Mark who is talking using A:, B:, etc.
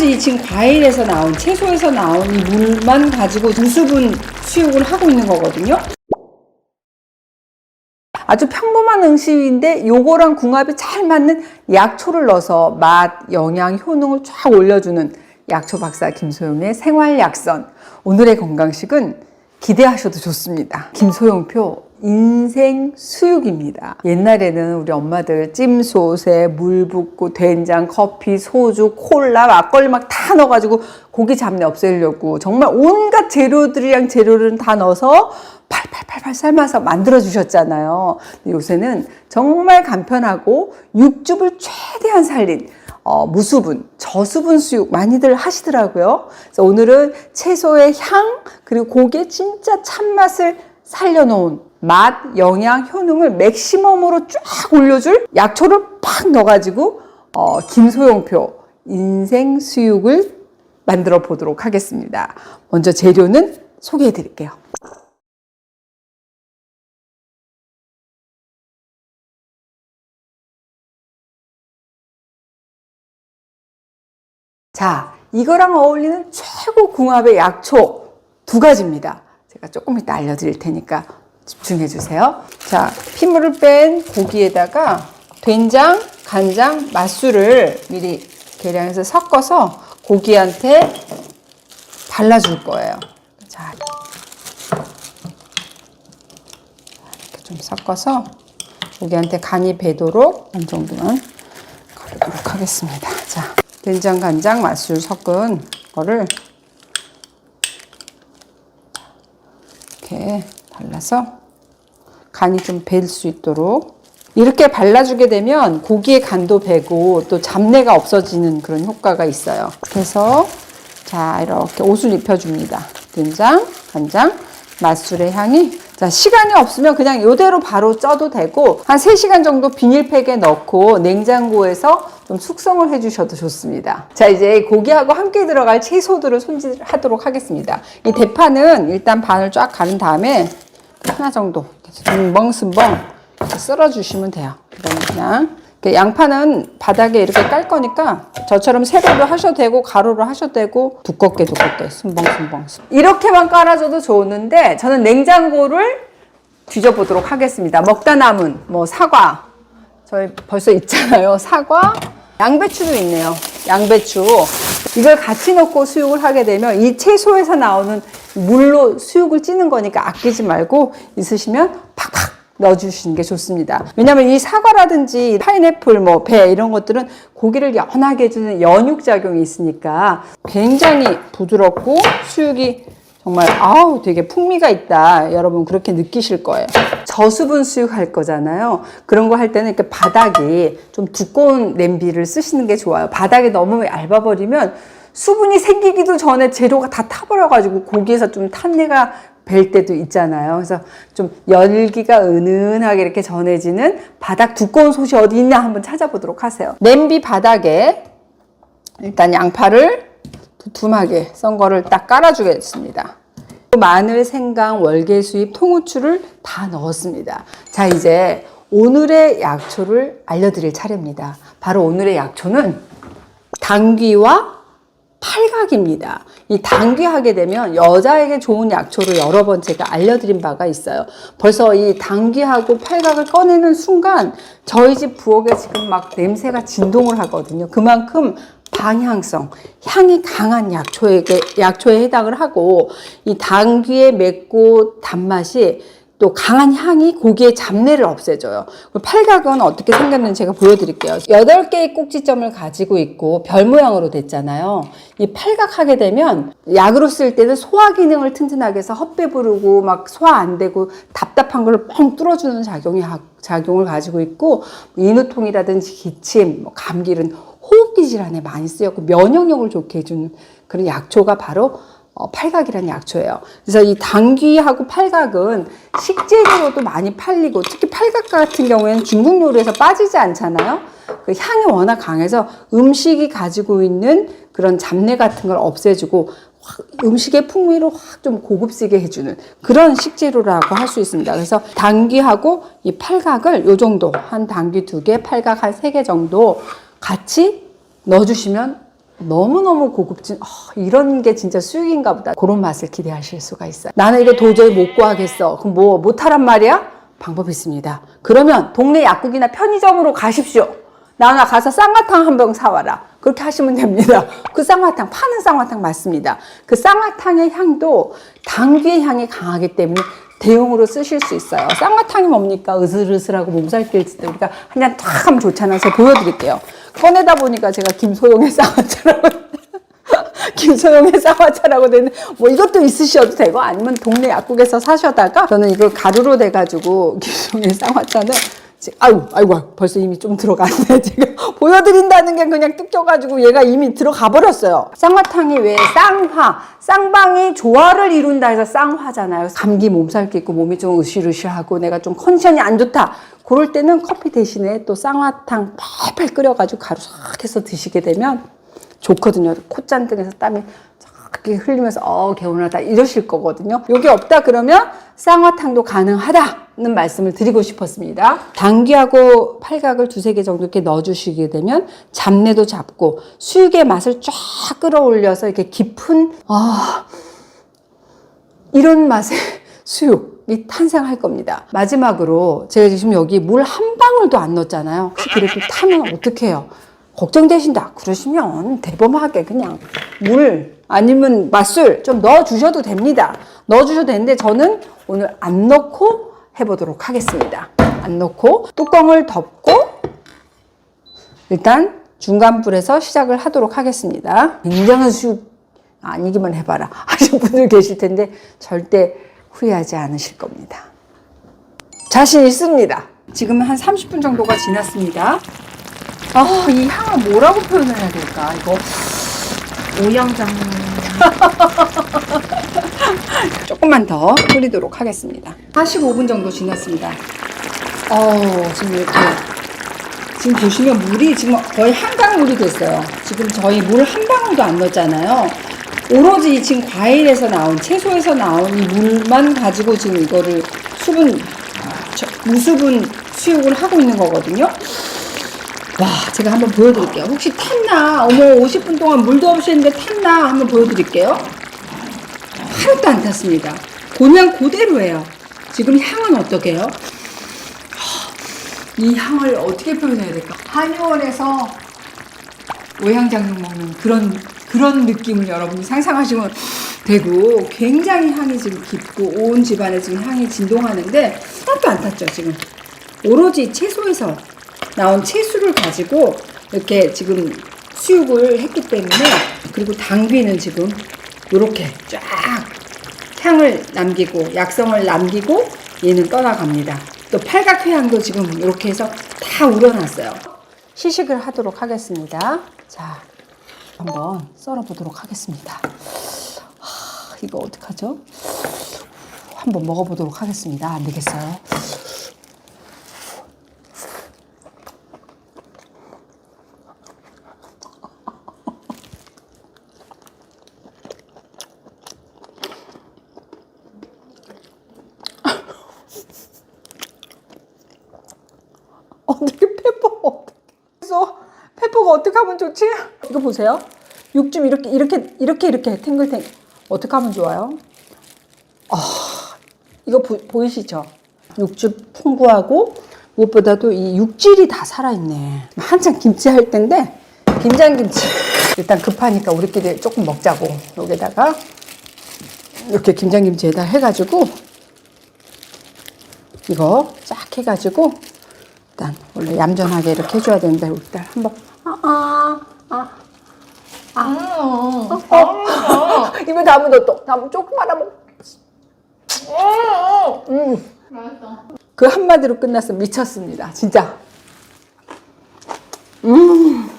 A: 오로지 지금 과일에서 나온 채소에서 나온 이 물만 가지고 무수분 수육을 하고 있는 거거든요. 아주 평범한 음식인데 요거랑 궁합이 잘 맞는 약초를 넣어서 맛, 영양, 효능을 쫙 올려주는 약초 박사 김소영의 생활 약선. 오늘의 건강식은 기대하셔도 좋습니다. 김소영표 인생 수육입니다. 옛날에는 우리 엄마들 찜소스에 물 붓고 된장, 커피, 소주, 콜라, 막걸리 막 다 넣어가지고 고기 잡내 없애려고 정말 온갖 재료들이랑 재료를 다 넣어서 팔팔팔팔 삶아서 만들어 주셨잖아요. 요새는 정말 간편하고 육즙을 최대한 살린 어, 무수분, 저수분 수육 많이들 하시더라고요. 그래서 오늘은 채소의 향 그리고 고기의 진짜 참맛을 살려놓은 맛, 영양, 효능을 맥시멈으로 쫙 올려줄 약초를 팍 넣어가지고 어, 김소영표 인생 수육을 만들어 보도록 하겠습니다. 먼저 재료는 소개해 드릴게요. 자, 이거랑 어울리는 최고 궁합의 약초 두 가지입니다. 제가 조금 이따 알려드릴 테니까 집중해 주세요. 자, 피물을 뺀 고기에다가 된장, 간장, 맛술을 미리 계량해서 섞어서 고기한테 발라줄 거예요. 자, 이렇게 좀 섞어서 고기한테 간이 배도록 어느 정도는 걸도록 하겠습니다. 자, 된장, 간장, 맛술 섞은 거를 이렇게 발라서 간이 좀배수 있도록 이렇게 발라주게 되면 고기의 간도 배고 또 잡내가 없어지는 그런 효과가 있어요. 그래서 자 이렇게 옷을 입혀줍니다. 된장, 간장, 맛술의 향이 자 시간이 없으면 그냥 이대로 바로 쪄도 되고 한 3시간 정도 비닐팩에 넣고 냉장고에서 좀 숙성을 해 주셔도 좋습니다. 자 이제 고기하고 함께 들어갈 채소들을 손질하도록 하겠습니다. 이 대파는 일단 반을 쫙 가른 다음에 하나 정도 멍슴벙 썰어 주시면 돼요. 이거는 그냥 양파는 바닥에 이렇게 깔 거니까 저처럼 세로로 하셔도 되고 가로로 하셔도 되고 두껍게 두껍게 순벙순벙 이렇게만 깔아줘도 좋은데 저는 냉장고를 뒤져보도록 하겠습니다. 먹다 남은 뭐 사과 저희 벌써 있잖아요. 사과 양배추도 있네요. 양배추 이걸 같이 넣고 수육을 하게 되면 이 채소에서 나오는 물로 수육을 찌는 거니까 아끼지 말고 있으시면 팍팍 넣어주시는 게 좋습니다. 왜냐하면 이 사과라든지 파인애플, 뭐 배 이런 것들은 고기를 연하게 해주는 연육 작용이 있으니까 굉장히 부드럽고 수육이 정말 아우 되게 풍미가 있다. 여러분 그렇게 느끼실 거예요. 저수분 수육 할 거잖아요. 그런 거 할 때는 이렇게 바닥이 좀 두꺼운 냄비를 쓰시는 게 좋아요. 바닥이 너무 얇아버리면 수분이 생기기도 전에 재료가 다 타버려가지고 고기에서 좀 탄내가 뵐 때도 있잖아요. 그래서 좀 열기가 은은하게 이렇게 전해지는 바닥 두꺼운 솥이 어디 있나 한번 찾아보도록 하세요. 냄비 바닥에 일단 양파를 두툼하게 썬 거를 딱 깔아주겠습니다. 마늘, 생강, 월계수잎, 통후추를 다 넣었습니다. 자, 이제 오늘의 약초를 알려드릴 차례입니다. 바로 오늘의 약초는 당귀와 팔각입니다. 이 당귀하게 되면 여자에게 좋은 약초를 여러 번 제가 알려드린 바가 있어요. 벌써 이 당귀하고 팔각을 꺼내는 순간 저희 집 부엌에 지금 막 냄새가 진동을 하거든요. 그만큼 방향성, 향이 강한 약초에게, 약초에 해당을 하고 이 당귀의 맵고 단맛이 또 강한 향이 고기의 잡내를 없애줘요. 팔각은 어떻게 생겼는지 제가 보여드릴게요. 8개의 꼭지점을 가지고 있고 별 모양으로 됐잖아요. 이 팔각 하게 되면 약으로 쓸 때는 소화 기능을 튼튼하게 해서 헛배 부르고 막 소화 안 되고 답답한 걸 뻥 뚫어주는 작용이, 작용을 가지고 있고 인후통이라든지 기침, 뭐 감기는 호흡기 질환에 많이 쓰였고 면역력을 좋게 해주는 그런 약초가 바로 어, 팔각이라는 약초예요. 그래서 이 당귀하고 팔각은 식재료로도 많이 팔리고 특히 팔각 같은 경우에는 중국 요리에서 빠지지 않잖아요. 그 향이 워낙 강해서 음식이 가지고 있는 그런 잡내 같은 걸 없애주고 확 음식의 풍미를 확좀 고급지게 해주는 그런 식재료라고 할 수 있습니다. 그래서 당귀하고 이 팔각을 요 정도 한 당귀 두 개, 팔각 한 세 개 정도 같이 넣어주시면 너무너무 고급진 아, 이런 게 진짜 수육인가 보다 그런 맛을 기대하실 수가 있어요 나는 이거 도저히 못 구하겠어 그럼 뭐 못하란 말이야? 방법이 있습니다 그러면 동네 약국이나 편의점으로 가십시오 나나 가서 쌍화탕 한 병 사와라 그렇게 하시면 됩니다 그 쌍화탕 파는 쌍화탕 맞습니다 그 쌍화탕의 향도 당귀의 향이 강하기 때문에 대용으로 쓰실 수 있어요. 쌍화탕이 뭡니까? 으슬으슬하고 몸살 낄 때 우리가 한잔탁 하면 좋잖아요. 보여드릴게요. 꺼내다 보니까 제가 김소영의 쌍화차라고 김소영의 쌍화차라고 되는 뭐 이것도 있으셔도 되고 아니면 동네 약국에서 사셔다가 저는 이걸 가루로 돼가지고 김소영의 쌍화차는 아유 아이고 벌써 이미 좀 들어갔네. 지금 보여드린다는 게 그냥 뜯겨가지고 얘가 이미 들어가 버렸어요. 쌍화탕이 왜 쌍화? 쌍방이 조화를 이룬다 해서 쌍화잖아요. 감기 몸살 뀌고 몸이 좀 으실으실하고 내가 좀 컨디션이 안 좋다. 그럴 때는 커피 대신에 또 쌍화탕 팔팔 끓여가지고 가루 싹 해서 드시게 되면 좋거든요. 콧잔등에서 땀이 이렇게 흘리면서 어 개운하다 이러실 거거든요. 여기 없다 그러면 쌍화탕도 가능하다는 말씀을 드리고 싶었습니다. 당귀하고 팔각을 두세 개 정도 이렇게 넣어주시게 되면 잡내도 잡고 수육의 맛을 쫙 끌어올려서 이렇게 깊은 아 이런 맛의 수육 이 탄생할 겁니다. 마지막으로 제가 지금 여기 물 한 방울도 안 넣었잖아요. 혹시 그래도 타면 어떡해요? 걱정되신다. 그러시면 대범하게 그냥 물 아니면 맛술 좀 넣어주셔도 됩니다. 넣어주셔도 되는데 저는 오늘 안 넣고 해보도록 하겠습니다. 안 넣고 뚜껑을 덮고 일단 중간 불에서 시작을 하도록 하겠습니다. 굉장한 수육 아니기만 해봐라 하신 분들 계실 텐데 절대 후회하지 않으실 겁니다. 자신 있습니다. 지금 한 30분 정도가 지났습니다. 아, 이 향을 뭐라고 표현을 해야 될까? 이거
B: 오영장
A: 조금만 더 끓이도록 하겠습니다. 45분 정도 지났습니다. 어, 지금 이렇게 지금 보시면 물이 지금 거의 한강물이 됐어요. 지금 저희 물 한 방울도 안 넣었잖아요. 오로지 지금 과일에서 나온 채소에서 나온 이 물만 가지고 지금 이거를 수분 저- 무수분 수육을 하고 있는 거거든요. 와, 제가 한번 보여드릴게요. 혹시 탔나? 어머, 50분 동안 물도 없이 했는데 탔나? 한번 보여드릴게요. 하나도 안 탔습니다. 그냥 그대로예요. 지금 향은 어떻게 해요? 이 향을 어떻게 표현해야 될까? 한의원에서 오향장육 먹는 그런 그런 느낌을 여러분이 상상하시면 되고 굉장히 향이 지금 깊고 온 집안에 지금 향이 진동하는데 하나도 안 탔죠 지금 오로지 채소에서 나온 채수를 가지고 이렇게 지금 수육을 했기 때문에 그리고 당귀는 지금 이렇게 쫙 향을 남기고 약성을 남기고 얘는 떠나갑니다. 또 팔각회향도 지금 이렇게 해서 다 우려놨어요. 시식을 하도록 하겠습니다. 자, 한번 썰어 보도록 하겠습니다. 하, 이거 어떡하죠? 한번 먹어보도록 하겠습니다. 안 되겠어요. 어떻게 페퍼가 어떻게 해서 페퍼가 어떻게 하면 좋지? 이거 보세요. 육즙 이렇게 이렇게 이렇게 이렇게 탱글탱 어떻게 하면 좋아요? 아 이거 보, 보이시죠? 육즙 풍부하고 무엇보다도 이 육질이 다 살아있네. 한창 김치 할 때인데 김장김치 일단 급하니까 우리끼리 조금 먹자고 여기다가 이렇게 김장김치에다 해가지고 이거 쫙 해가지고 일단 원래 얌전하게 이렇게 해줘야 되는데 일단 한번 아아아
B: 아,
A: 어. 입에 담은 너또 담은 조금만 하면. 음.
B: 맛있어.
A: 그 한마디로 끝났어 미쳤습니다. 진짜. 음